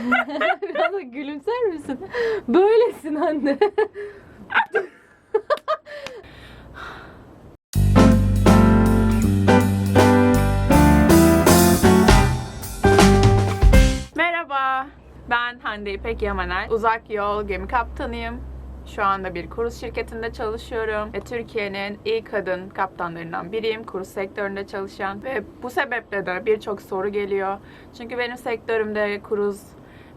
Biraz da gülümser misin? Böylesin anne. Merhaba, ben Hande İpek Yamaner. Uzak yol gemi kaptanıyım. Şu anda bir kruz şirketinde çalışıyorum ve Türkiye'nin ilk kadın kaptanlarından biriyim. Kruz sektöründe çalışan ve bu sebeple de birçok soru geliyor. Çünkü benim sektörümde kruz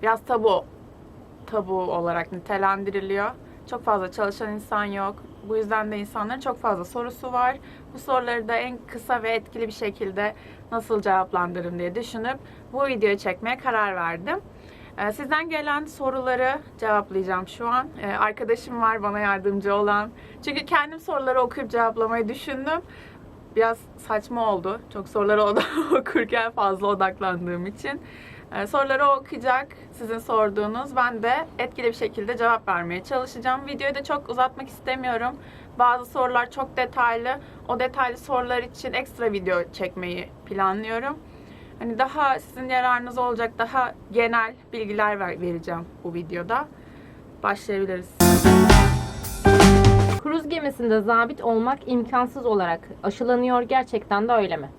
biraz tabu tabu olarak nitelendiriliyor. Çok fazla çalışan insan yok. Bu yüzden de insanların çok fazla sorusu var. Bu soruları da en kısa ve etkili bir şekilde nasıl cevaplandırırım diye düşünüp bu videoyu çekmeye karar verdim. Ee, Sizden gelen soruları cevaplayacağım şu an. Ee, Arkadaşım var bana yardımcı olan. Çünkü kendim soruları okuyup cevaplamayı düşündüm. Biraz saçma oldu. Çok soruları okurken fazla odaklandığım için. Ee, Soruları okuyacak sizin sorduğunuz. Ben de etkili bir şekilde cevap vermeye çalışacağım. Videoyu da çok uzatmak istemiyorum. Bazı sorular çok detaylı. O detaylı sorular için ekstra video çekmeyi planlıyorum. Hani daha sizin yararınız olacak daha genel bilgiler ver- vereceğim bu videoda. Başlayabiliriz. Kruz gemisinde zabit olmak imkansız olarak aşılanıyor. Gerçekten de öyle mi?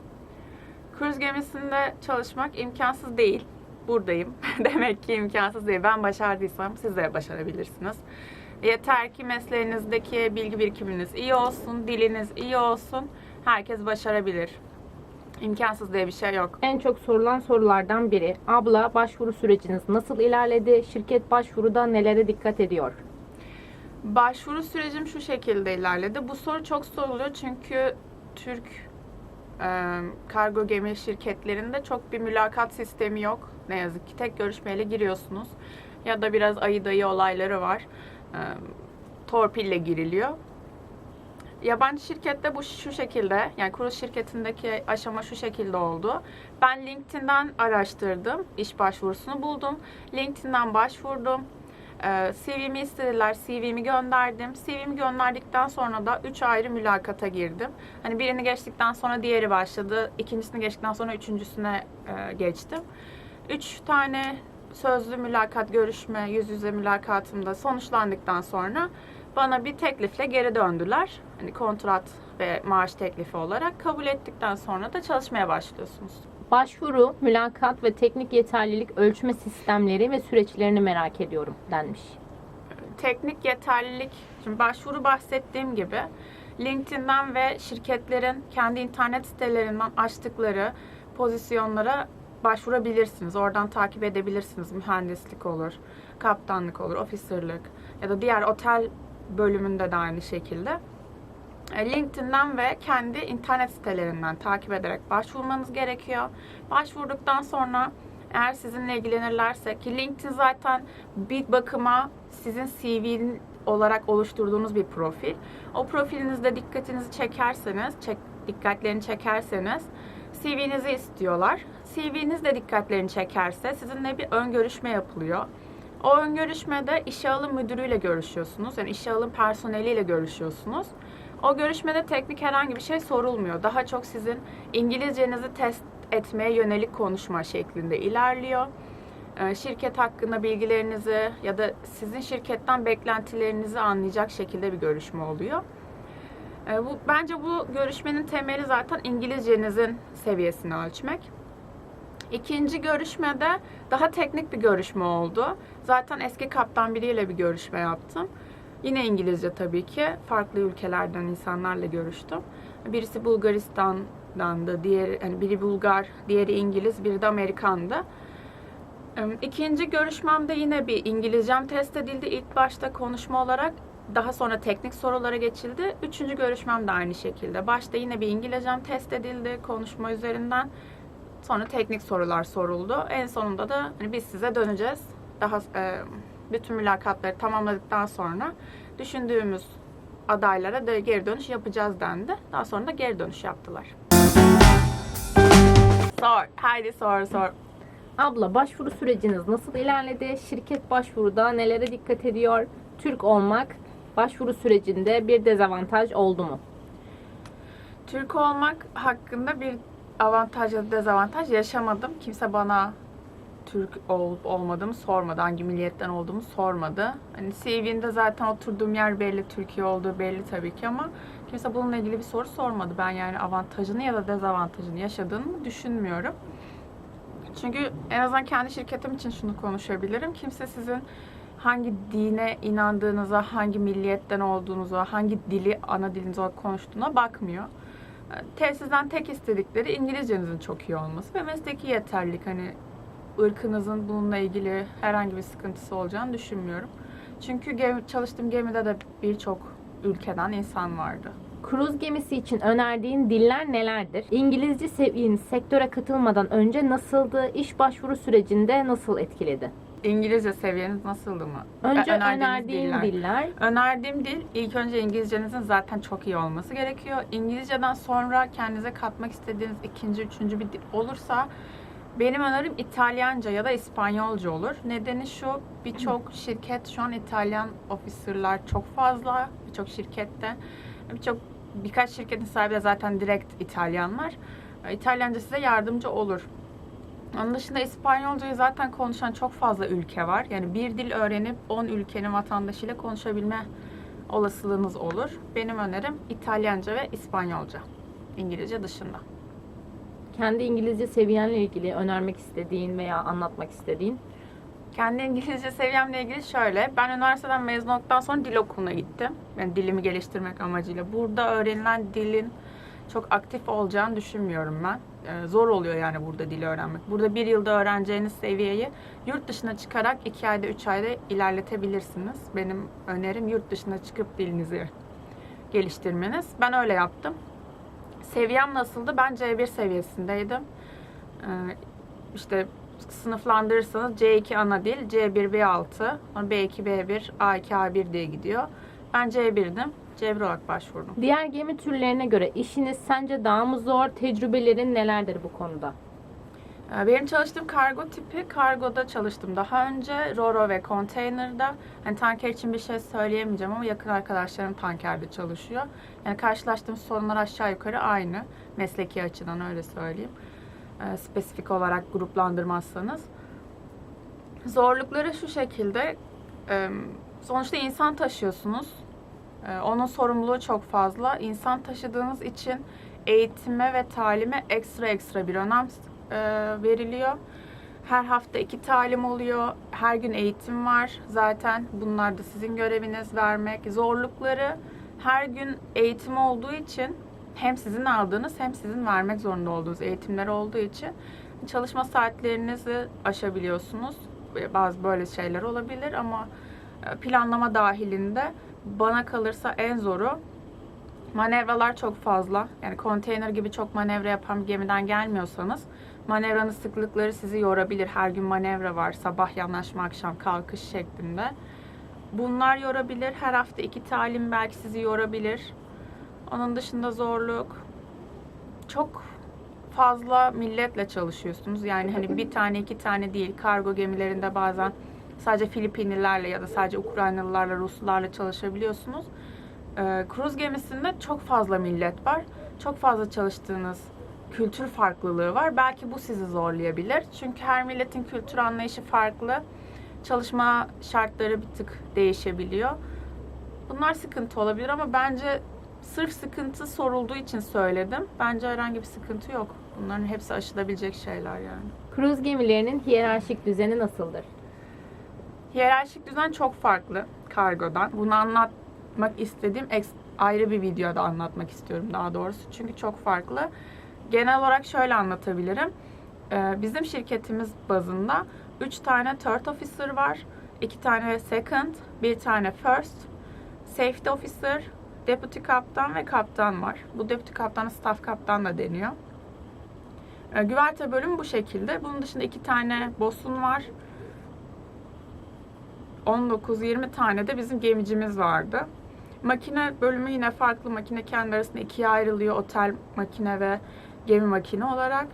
Kruz gemisinde çalışmak imkansız değil. Buradayım. Demek ki imkansız değil. Ben başardıysam siz de başarabilirsiniz. Yeter ki mesleğinizdeki bilgi birikiminiz iyi olsun, diliniz iyi olsun. Herkes başarabilir. İmkansız diye bir şey yok. En çok sorulan sorulardan biri. Abla başvuru süreciniz nasıl ilerledi? Şirket başvuruda nelere dikkat ediyor? Başvuru sürecim şu şekilde ilerledi. Bu soru çok soruluyor çünkü Türk kargo gemi şirketlerinde çok bir mülakat sistemi yok. Ne yazık ki tek görüşmeyle giriyorsunuz. Ya da biraz ayı dayı olayları var. Torpille giriliyor. Yabancı şirkette bu şu şekilde, yani kruz şirketindeki aşama şu şekilde oldu. Ben LinkedIn'den araştırdım, iş başvurusunu buldum. LinkedIn'den başvurdum. Ee, CV'mi istediler, CV'mi gönderdim. CV'mi gönderdikten sonra da 3 ayrı mülakata girdim. Hani birini geçtikten sonra diğeri başladı. ikincisini geçtikten sonra üçüncüsüne e, geçtim. 3 tane sözlü mülakat, görüşme, yüz yüze mülakatımda sonuçlandıktan sonra bana bir teklifle geri döndüler. Hani kontrat ve maaş teklifi olarak kabul ettikten sonra da çalışmaya başlıyorsunuz. Başvuru, mülakat ve teknik yeterlilik ölçme sistemleri ve süreçlerini merak ediyorum denmiş. teknik yeterlilik, şimdi başvuru bahsettiğim gibi LinkedIn'den ve şirketlerin kendi internet sitelerinden açtıkları pozisyonlara başvurabilirsiniz. Oradan takip edebilirsiniz. Mühendislik olur, kaptanlık olur, officerlık ya da diğer otel bölümünde de aynı şekilde. E, LinkedIn'den ve kendi internet sitelerinden takip ederek başvurmanız gerekiyor. Başvurduktan sonra eğer sizinle ilgilenirlerse ki LinkedIn zaten bir bakıma sizin CV olarak oluşturduğunuz bir profil. O profilinizde dikkatinizi çekerseniz, çek, dikkatlerini çekerseniz CV'nizi istiyorlar. CV'niz de dikkatlerini çekerse sizinle bir ön görüşme yapılıyor. O ön görüşmede işe alım müdürüyle görüşüyorsunuz. Yani işe alım personeliyle görüşüyorsunuz. O görüşmede teknik herhangi bir şey sorulmuyor. Daha çok sizin İngilizcenizi test etmeye yönelik konuşma şeklinde ilerliyor. Ee, Şirket hakkında bilgilerinizi ya da sizin şirketten beklentilerinizi anlayacak şekilde bir görüşme oluyor. Ee, Bu, bence bu görüşmenin temeli zaten İngilizcenizin seviyesini ölçmek. İkinci görüşmede daha teknik bir görüşme oldu. Zaten eski kaptan biriyle bir görüşme yaptım. Yine İngilizce tabii ki. Farklı ülkelerden insanlarla görüştüm. Birisi Bulgaristan'dandı, diğeri hani biri Bulgar, diğeri İngiliz, biri de Amerikan'dı. İkinci görüşmemde yine bir İngilizcem test edildi ilk başta konuşma olarak. Daha sonra teknik sorulara geçildi. Üçüncü görüşmem de aynı şekilde. Başta yine bir İngilizcem test edildi konuşma üzerinden. Sonra teknik sorular soruldu. En sonunda da hani biz size döneceğiz. Daha e, bütün mülakatları tamamladıktan sonra düşündüğümüz adaylara da geri dönüş yapacağız dendi. Daha sonra da geri dönüş yaptılar. Sor. Haydi sor sor. Abla başvuru süreciniz nasıl ilerledi? Şirket başvuruda nelere dikkat ediyor? Türk olmak başvuru sürecinde bir dezavantaj oldu mu? Türk olmak hakkında bir avantaj ya da dezavantaj yaşamadım. Kimse bana Türk olup olmadığımı sormadı. Hangi milliyetten olduğumu sormadı. Hani CV'nde zaten oturduğum yer belli, Türkiye olduğu belli tabii ki ama kimse bununla ilgili bir soru sormadı. Ben yani avantajını ya da dezavantajını yaşadığını düşünmüyorum. Çünkü en azından kendi şirketim için şunu konuşabilirim. Kimse sizin hangi dine inandığınıza, hangi milliyetten olduğunuza, hangi dili ana diliniz olarak konuştuğuna bakmıyor. E, Tesisten tek istedikleri İngilizcenizin çok iyi olması ve mesleki yeterlilik. Hani ırkınızın bununla ilgili herhangi bir sıkıntısı olacağını düşünmüyorum. Çünkü gemi, çalıştığım gemide de birçok ülkeden insan vardı. Kruz gemisi için önerdiğin diller nelerdir? İngilizce seviyeniz sektöre katılmadan önce nasıldı? İş başvuru sürecinde nasıl etkiledi? İngilizce seviyeniz nasıldı mı? Önce Ö- önerdiğin diller. diller. Önerdiğim dil ilk önce İngilizcenizin zaten çok iyi olması gerekiyor. İngilizceden sonra kendinize katmak istediğiniz ikinci, üçüncü bir dil olursa benim önerim İtalyanca ya da İspanyolca olur. Nedeni şu birçok şirket şu an İtalyan officerlar çok fazla. Birçok şirkette. Birçok birkaç şirketin sahibi de zaten direkt İtalyanlar. İtalyanca size yardımcı olur. Onun dışında İspanyolcayı zaten konuşan çok fazla ülke var. Yani bir dil öğrenip 10 ülkenin vatandaşıyla konuşabilme olasılığınız olur. Benim önerim İtalyanca ve İspanyolca. İngilizce dışında. Kendi İngilizce seviyenle ilgili önermek istediğin veya anlatmak istediğin. Kendi İngilizce seviyemle ilgili şöyle. Ben üniversiteden mezun olduktan sonra dil okuluna gittim. Yani dilimi geliştirmek amacıyla. Burada öğrenilen dilin çok aktif olacağını düşünmüyorum ben. Ee, zor oluyor yani burada dili öğrenmek. Burada bir yılda öğreneceğiniz seviyeyi yurt dışına çıkarak iki ayda, üç ayda ilerletebilirsiniz. Benim önerim yurt dışına çıkıp dilinizi geliştirmeniz. Ben öyle yaptım. Seviyem nasıldı? Ben C1 seviyesindeydim. Ee, işte sınıflandırırsanız C2 ana dil, C1 B6, sonra B2 B1, A2 A1 diye gidiyor. Ben C1'dim. C1 olarak başvurdum. Diğer gemi türlerine göre işiniz sence daha mı zor? Tecrübelerin nelerdir bu konuda? Ee, Benim çalıştığım kargo tipi, kargoda çalıştım daha önce. Roro ve konteynerda. Hani tanker için bir şey söyleyemeyeceğim ama yakın arkadaşlarım tankerde çalışıyor. Yani karşılaştığım sorunlar aşağı yukarı aynı. Mesleki açıdan öyle söyleyeyim. Ee, spesifik olarak gruplandırmazsanız. Zorlukları şu şekilde. e, Sonuçta insan taşıyorsunuz. Ee, Onun sorumluluğu çok fazla. İnsan taşıdığınız için eğitime ve talime ekstra ekstra bir önem e, veriliyor. Her hafta iki talim oluyor. Her gün eğitim var. Zaten bunlar da sizin göreviniz vermek. Zorlukları her gün eğitim olduğu için hem sizin aldığınız hem sizin vermek zorunda olduğunuz eğitimler olduğu için çalışma saatlerinizi aşabiliyorsunuz. Bazı böyle şeyler olabilir ama e, planlama dahilinde bana kalırsa en zoru manevralar çok fazla. Yani konteyner gibi çok manevra yapan bir gemiden gelmiyorsanız manevranın sıklıkları sizi yorabilir. Her gün manevra var. Sabah yanaşma, akşam kalkış şeklinde. Bunlar yorabilir. Her hafta iki talim belki sizi yorabilir. Onun dışında zorluk çok fazla milletle çalışıyorsunuz. Yani hani bir tane iki tane değil. Kargo gemilerinde bazen sadece Filipinlilerle ya da sadece Ukraynalılarla, Ruslarla çalışabiliyorsunuz. Ee, kruz gemisinde çok fazla millet var. Çok fazla çalıştığınız kültür farklılığı var. Belki bu sizi zorlayabilir. Çünkü her milletin kültür anlayışı farklı. Çalışma şartları bir tık değişebiliyor. Bunlar sıkıntı olabilir ama bence sırf sıkıntı sorulduğu için söyledim. Bence herhangi bir sıkıntı yok. Bunların hepsi aşılabilecek şeyler yani. Kruz gemilerinin hiyerarşik düzeni nasıldır? Hiyerarşik düzen çok farklı kargodan. Bunu anlatmak istediğim ayrı bir videoda anlatmak istiyorum daha doğrusu. Çünkü çok farklı. Genel olarak şöyle anlatabilirim. Ee, Bizim şirketimiz bazında 3 tane third officer var. 2 tane second, bir tane first, safety officer, deputy kaptan ve kaptan var. Bu deputy kaptana staff kaptan da deniyor. Ee, Güverte bölümü bu şekilde. Bunun dışında iki tane bosun var. 19-20 tane de bizim gemicimiz vardı. Makine bölümü yine farklı. Makine kendi arasında ikiye ayrılıyor. Otel makine ve gemi makine olarak.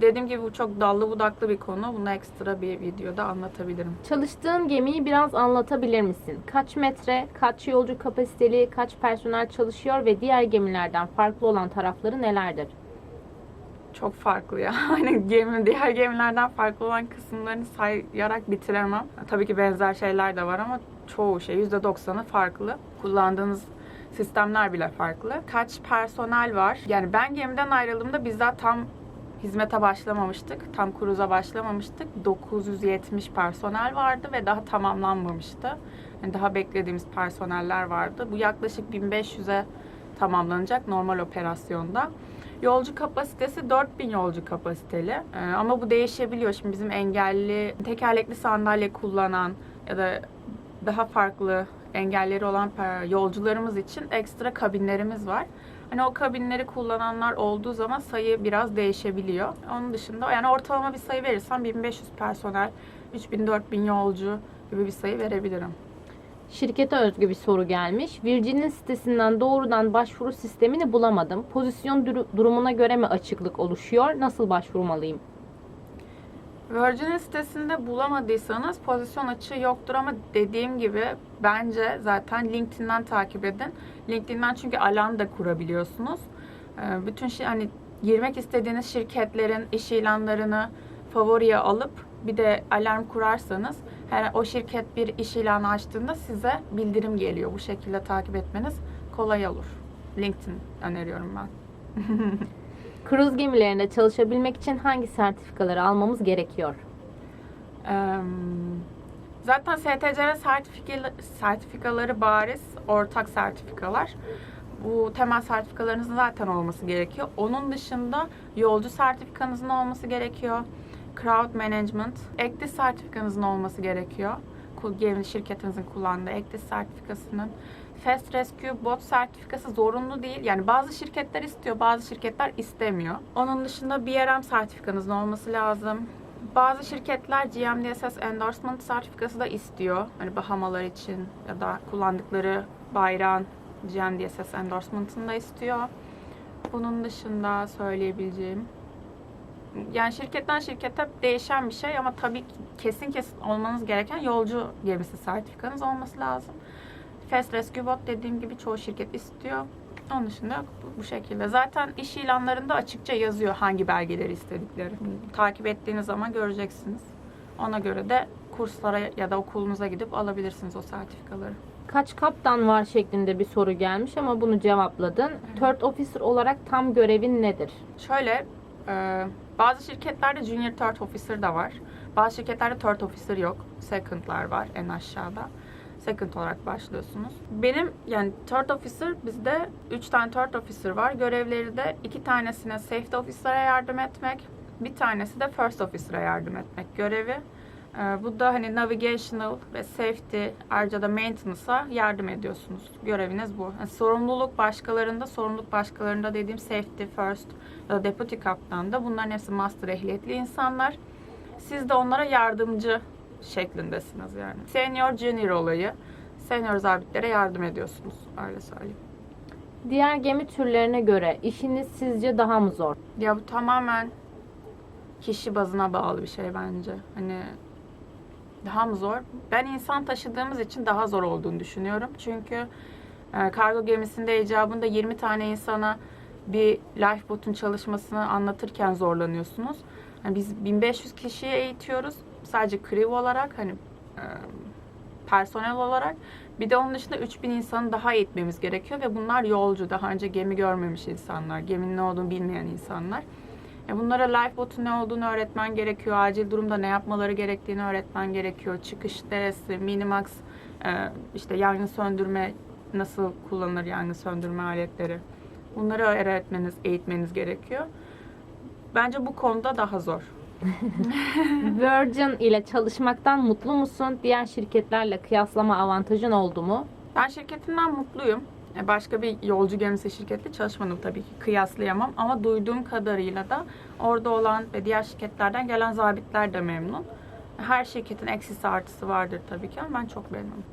Dediğim gibi bu çok dallı budaklı bir konu. Bunu ekstra bir videoda anlatabilirim. Çalıştığın gemiyi biraz anlatabilir misin? Kaç metre, kaç yolcu kapasiteli, kaç personel çalışıyor ve diğer gemilerden farklı olan tarafları nelerdir? çok farklı ya. Hani gemi, diğer gemilerden farklı olan kısımlarını sayarak bitiremem. Tabii ki benzer şeyler de var ama çoğu şey %90'ı farklı. Kullandığınız sistemler bile farklı. Kaç personel var? Yani ben gemiden ayrıldığımda biz daha tam hizmete başlamamıştık. Tam cruise'a başlamamıştık. 970 personel vardı ve daha tamamlanmamıştı. Yani daha beklediğimiz personeller vardı. Bu yaklaşık 1500'e tamamlanacak normal operasyonda. Yolcu kapasitesi 4000 yolcu kapasiteli. Ee, ama bu değişebiliyor. Şimdi bizim engelli, tekerlekli sandalye kullanan ya da daha farklı engelleri olan pe- yolcularımız için ekstra kabinlerimiz var. Hani o kabinleri kullananlar olduğu zaman sayı biraz değişebiliyor. Onun dışında yani ortalama bir sayı verirsem 1500 personel, 3000-4000 yolcu gibi bir sayı verebilirim. Şirkete özgü bir soru gelmiş. Virgin'in sitesinden doğrudan başvuru sistemini bulamadım. Pozisyon duru- durumuna göre mi açıklık oluşuyor? Nasıl başvurmalıyım? Virgin'in sitesinde bulamadıysanız pozisyon açığı yoktur ama dediğim gibi bence zaten LinkedIn'den takip edin. LinkedIn'den çünkü alan da kurabiliyorsunuz. Ee, Bütün şey hani girmek istediğiniz şirketlerin iş ilanlarını favoriye alıp bir de alarm kurarsanız her o şirket bir iş ilanı açtığında size bildirim geliyor. Bu şekilde takip etmeniz kolay olur. LinkedIn öneriyorum ben. Kruz gemilerinde çalışabilmek için hangi sertifikaları almamız gerekiyor? Zaten STCR sertifikaları bariz ortak sertifikalar. Bu temel sertifikalarınızın zaten olması gerekiyor. Onun dışında yolcu sertifikanızın olması gerekiyor. Crowd Management, ECDIS sertifikanızın olması gerekiyor. Gemi şirketinizin kullandığı ECDIS sertifikasının. Fast Rescue Bot sertifikası zorunlu değil. Yani bazı şirketler istiyor, bazı şirketler istemiyor. Onun dışında BRM sertifikanızın olması lazım. Bazı şirketler GMDSS Endorsement sertifikası da istiyor. Hani Bahamalar için ya da kullandıkları bayrağın GMDSS Endorsement'ını da istiyor. Bunun dışında söyleyebileceğim yani şirketten şirkete değişen bir şey ama tabii kesin kesin olmanız gereken yolcu gemisi sertifikanız olması lazım. Fast Rescue Bot dediğim gibi çoğu şirket istiyor. Onun dışında bu şekilde. Zaten iş ilanlarında açıkça yazıyor hangi belgeleri istedikleri. Takip ettiğiniz zaman göreceksiniz. Ona göre de kurslara ya da okulunuza gidip alabilirsiniz o sertifikaları. Kaç kaptan var şeklinde bir soru gelmiş ama bunu cevapladın. Third officer olarak tam görevin nedir? Şöyle, e, bazı şirketlerde Junior Third Officer da var. Bazı şirketlerde Third Officer yok. Second'lar var en aşağıda. Second olarak başlıyorsunuz. Benim yani Third Officer bizde 3 tane Third Officer var. Görevleri de iki tanesine Safety Officer'a yardım etmek, bir tanesi de First Officer'a yardım etmek görevi. E, bu da hani navigational ve safety ayrıca da maintenance'a yardım ediyorsunuz. Göreviniz bu. Yani sorumluluk başkalarında, sorumluluk başkalarında dediğim safety first ya da deputy kaptan da bunların hepsi master ehliyetli insanlar. Siz de onlara yardımcı şeklindesiniz yani. Senior junior olayı. Senior zabitlere yardım ediyorsunuz. Öyle söyleyeyim. Diğer gemi türlerine göre işiniz sizce daha mı zor? Ya bu tamamen kişi bazına bağlı bir şey bence. Hani daha mı zor? Ben insan taşıdığımız için daha zor olduğunu düşünüyorum. Çünkü e, kargo gemisinde icabında 20 tane insana bir lifeboat'un çalışmasını anlatırken zorlanıyorsunuz. Yani biz 1500 kişiyi eğitiyoruz. Sadece crew olarak hani e, personel olarak. Bir de onun dışında 3000 insanı daha eğitmemiz gerekiyor ve bunlar yolcu. Daha önce gemi görmemiş insanlar. Geminin ne olduğunu bilmeyen insanlar. E bunlara lifeboat'un ne olduğunu öğretmen gerekiyor. Acil durumda ne yapmaları gerektiğini öğretmen gerekiyor. Çıkış deresi, minimax, e, işte yangın söndürme, nasıl kullanılır yangın söndürme aletleri. Bunları öğretmeniz, eğitmeniz gerekiyor. Bence bu konuda daha zor. Virgin ile çalışmaktan mutlu musun? Diğer şirketlerle kıyaslama avantajın oldu mu? Ben şirketimden mutluyum. E, Başka bir yolcu gemisi şirketle çalışmadım tabii ki kıyaslayamam ama duyduğum kadarıyla da orada olan ve diğer şirketlerden gelen zabitler de memnun. Her şirketin eksisi artısı vardır tabii ki ama ben çok memnunum.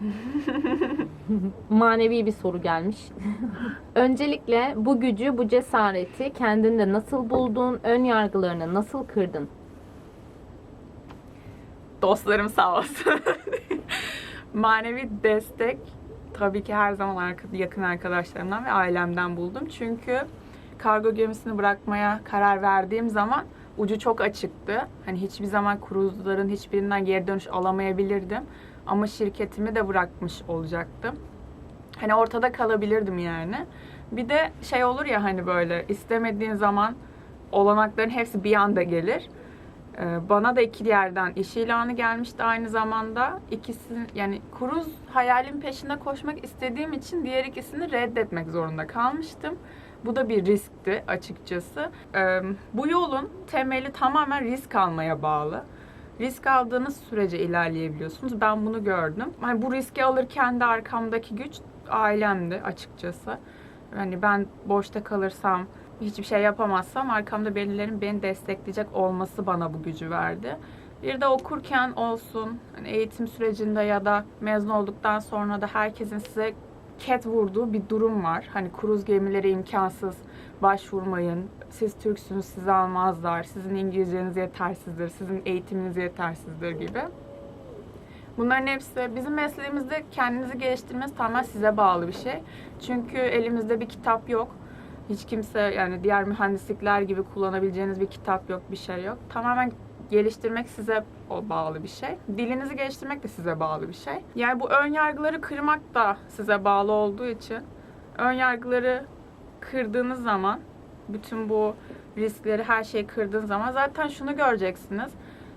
Manevi bir soru gelmiş. Öncelikle bu gücü, bu cesareti kendinde nasıl buldun? Ön yargılarını nasıl kırdın? Dostlarım sağ olsun. Manevi destek tabii ki her zaman yakın arkadaşlarımdan ve ailemden buldum. Çünkü kargo gemisini bırakmaya karar verdiğim zaman ucu çok açıktı. Hani hiçbir zaman kruzların hiçbirinden geri dönüş alamayabilirdim. Ama şirketimi de bırakmış olacaktım. Hani ortada kalabilirdim yani. Bir de şey olur ya hani böyle istemediğin zaman olanakların hepsi bir anda gelir. Ee, Bana da iki yerden iş ilanı gelmişti aynı zamanda. İkisi yani kruz hayalin peşinde koşmak istediğim için diğer ikisini reddetmek zorunda kalmıştım. Bu da bir riskti açıkçası. Ee, Bu yolun temeli tamamen risk almaya bağlı. Risk aldığınız sürece ilerleyebiliyorsunuz. Ben bunu gördüm. Hani bu riski alırken de arkamdaki güç ailemdi açıkçası. Hani ben boşta kalırsam, hiçbir şey yapamazsam arkamda birilerinin beni destekleyecek olması bana bu gücü verdi. Bir de okurken olsun, hani eğitim sürecinde ya da mezun olduktan sonra da herkesin size ket vurduğu bir durum var. Hani kruz gemileri imkansız, başvurmayın, siz Türksünüz sizi almazlar, sizin İngilizceniz yetersizdir, sizin eğitiminiz yetersizdir gibi. Bunların hepsi bizim mesleğimizde kendinizi geliştirmeniz tamamen size bağlı bir şey. Çünkü elimizde bir kitap yok. Hiç kimse yani diğer mühendislikler gibi kullanabileceğiniz bir kitap yok, bir şey yok. Tamamen geliştirmek size bağlı bir şey. Dilinizi geliştirmek de size bağlı bir şey. Yani bu ön yargıları kırmak da size bağlı olduğu için ön yargıları kırdığınız zaman bütün bu riskleri her şeyi kırdığınız zaman zaten şunu göreceksiniz.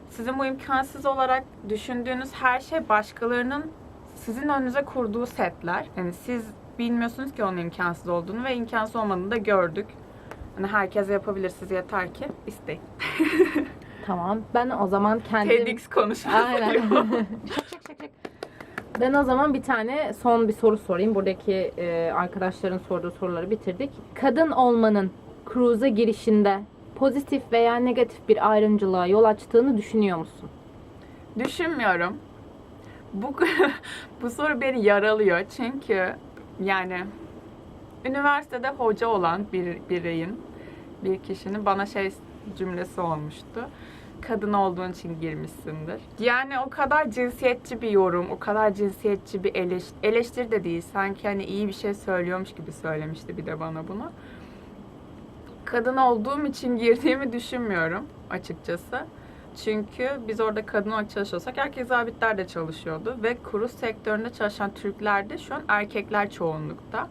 Sizin bu imkansız olarak düşündüğünüz her şey başkalarının sizin önünüze kurduğu setler. Yani siz bilmiyorsunuz ki onun imkansız olduğunu ve imkansız olmadığını da gördük. Hani herkes yapabilir siz yeter ki isteyin. Tamam. Ben o zaman kendim... TEDx konuşması. Aynen. şak şak şak şak. Ben o zaman bir tane son bir soru sorayım. Buradaki e, arkadaşların sorduğu soruları bitirdik. Kadın olmanın cruise'a girişinde pozitif veya negatif bir ayrımcılığa yol açtığını düşünüyor musun? Düşünmüyorum. Bu bu soru beni yaralıyor çünkü yani üniversitede hoca olan bir bireyin bir kişinin bana şey cümlesi olmuştu. Kadın olduğun için girmişsindir. Yani o kadar cinsiyetçi bir yorum, o kadar cinsiyetçi bir eleş, eleştiri de değil. Sanki hani iyi bir şey söylüyormuş gibi söylemişti bir de bana bunu. Kadın olduğum için girdiğimi düşünmüyorum açıkçası. Çünkü biz orada kadın olarak çalışıyorsak erkek zabitler de çalışıyordu ve kruz sektöründe çalışan Türkler de şu an erkekler çoğunlukta.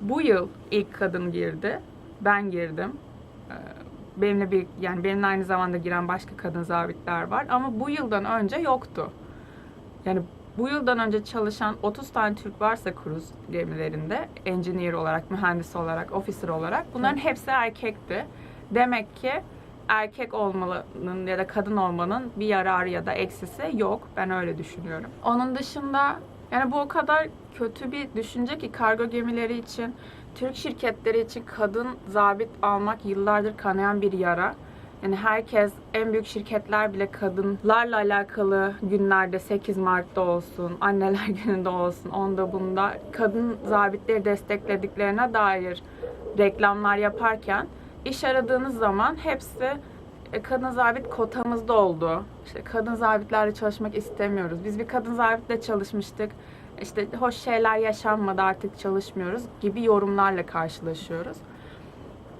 Bu yıl ilk kadın girdi. Ben girdim. Benimle bir yani benimle aynı zamanda giren başka kadın zabitler var ama bu yıldan önce yoktu. Yani bu yıldan önce çalışan 30 tane Türk varsa kruz gemilerinde engineer olarak, mühendis olarak, officer olarak bunların hepsi erkekti. Demek ki erkek olmanın ya da kadın olmanın bir yararı ya da eksisi yok. Ben öyle düşünüyorum. Onun dışında yani bu o kadar kötü bir düşünce ki kargo gemileri için, Türk şirketleri için kadın zabit almak yıllardır kanayan bir yara. Yani herkes, en büyük şirketler bile kadınlarla alakalı günlerde 8 Mart'ta olsun, anneler gününde olsun, onda bunda kadın zabitleri desteklediklerine dair reklamlar yaparken iş aradığınız zaman hepsi e, kadın zabit kotamızda oldu. İşte kadın zabitlerle çalışmak istemiyoruz. Biz bir kadın zabitle çalışmıştık. İşte hoş şeyler yaşanmadı artık çalışmıyoruz gibi yorumlarla karşılaşıyoruz.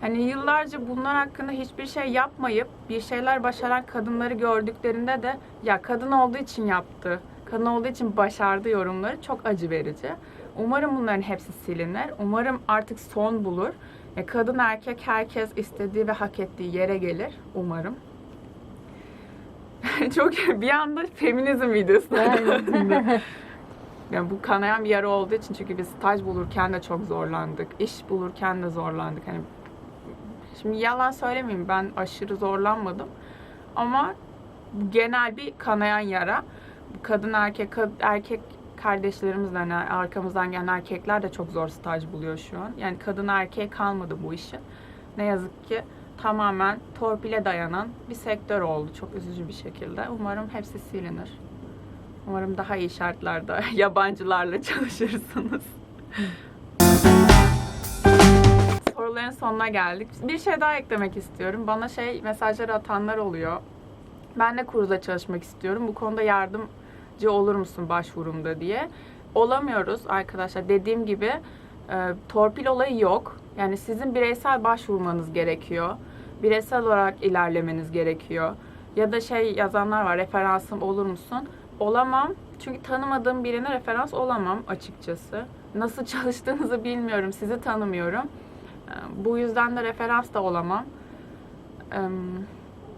Hani yıllarca bunlar hakkında hiçbir şey yapmayıp bir şeyler başaran kadınları gördüklerinde de ya kadın olduğu için yaptı, kadın olduğu için başardı yorumları çok acı verici. Umarım bunların hepsi silinir. Umarım artık son bulur. E, kadın erkek herkes istediği ve hak ettiği yere gelir. Umarım. çok bir anda feminizm videosu. Yani bu kanayan bir yara olduğu için çünkü biz staj bulurken de çok zorlandık. iş bulurken de zorlandık. Hani şimdi yalan söylemeyeyim ben aşırı zorlanmadım. Ama genel bir kanayan yara. Kadın erkek kad- erkek kardeşlerimiz de hani arkamızdan gelen erkekler de çok zor staj buluyor şu an. Yani kadın erkeğe kalmadı bu işin. Ne yazık ki tamamen torpile dayanan bir sektör oldu çok üzücü bir şekilde. Umarım hepsi silinir. Umarım daha iyi şartlarda yabancılarla çalışırsınız. Soruların sonuna geldik. Bir şey daha eklemek istiyorum. Bana şey mesajları atanlar oluyor. Ben de kuruzda çalışmak istiyorum. Bu konuda yardımcı olur musun başvurumda diye. Olamıyoruz arkadaşlar. Dediğim gibi Ee, torpil olayı yok. Yani sizin bireysel başvurmanız gerekiyor. Bireysel olarak ilerlemeniz gerekiyor. Ya da şey yazanlar var, referansım olur musun? Olamam. Çünkü tanımadığım birine referans olamam açıkçası. Nasıl çalıştığınızı bilmiyorum, sizi tanımıyorum. Ee, Bu yüzden de referans da olamam. Ee,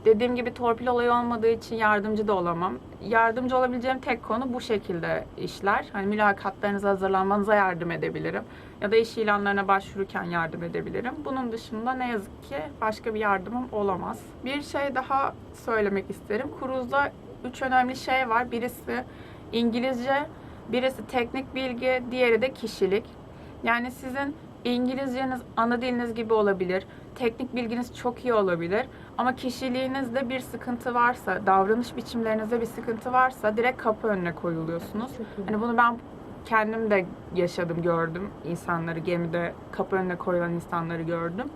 Dediğim gibi torpil olayı olmadığı için yardımcı da olamam. Yardımcı olabileceğim tek konu bu şekilde işler. Hani mülakatlarınıza hazırlanmanıza yardım edebilirim. Ya da iş ilanlarına başvururken yardım edebilirim. Bunun dışında ne yazık ki başka bir yardımım olamaz. Bir şey daha söylemek isterim. Cruise'da üç önemli şey var. Birisi İngilizce, birisi teknik bilgi, diğeri de kişilik. Yani sizin İngilizceniz ana diliniz gibi olabilir. Teknik bilginiz çok iyi olabilir. Ama kişiliğinizde bir sıkıntı varsa, davranış biçimlerinizde bir sıkıntı varsa direkt kapı önüne koyuluyorsunuz. Hani bunu ben kendim de yaşadım, gördüm. İnsanları gemide kapı önüne koyulan insanları gördüm.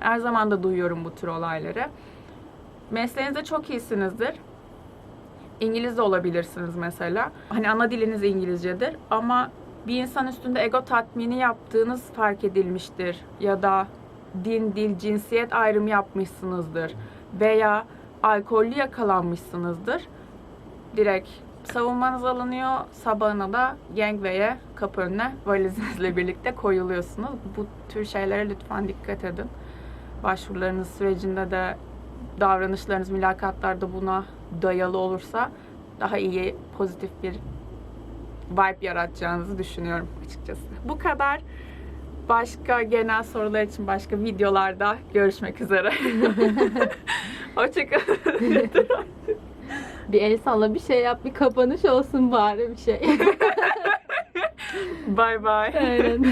Her zaman da duyuyorum bu tür olayları. Mesleğinizde çok iyisinizdir. İngiliz de olabilirsiniz mesela. Hani ana diliniz İngilizcedir ama bir insan üstünde ego tatmini yaptığınız fark edilmiştir ya da din, dil, cinsiyet ayrımı yapmışsınızdır veya alkollü yakalanmışsınızdır. Direkt savunmanız alınıyor. Sabahına da Gangway'e kapı önüne valizinizle birlikte koyuluyorsunuz. Bu tür şeylere lütfen dikkat edin. Başvurularınız sürecinde de davranışlarınız mülakatlarda buna dayalı olursa daha iyi, pozitif bir vibe yaratacağınızı düşünüyorum açıkçası. Bu kadar. Başka genel sorular için başka videolarda görüşmek üzere. Hoşçakalın. Bir el salla bir şey yap bir kapanış olsun bari bir şey. bye bye. Aynen.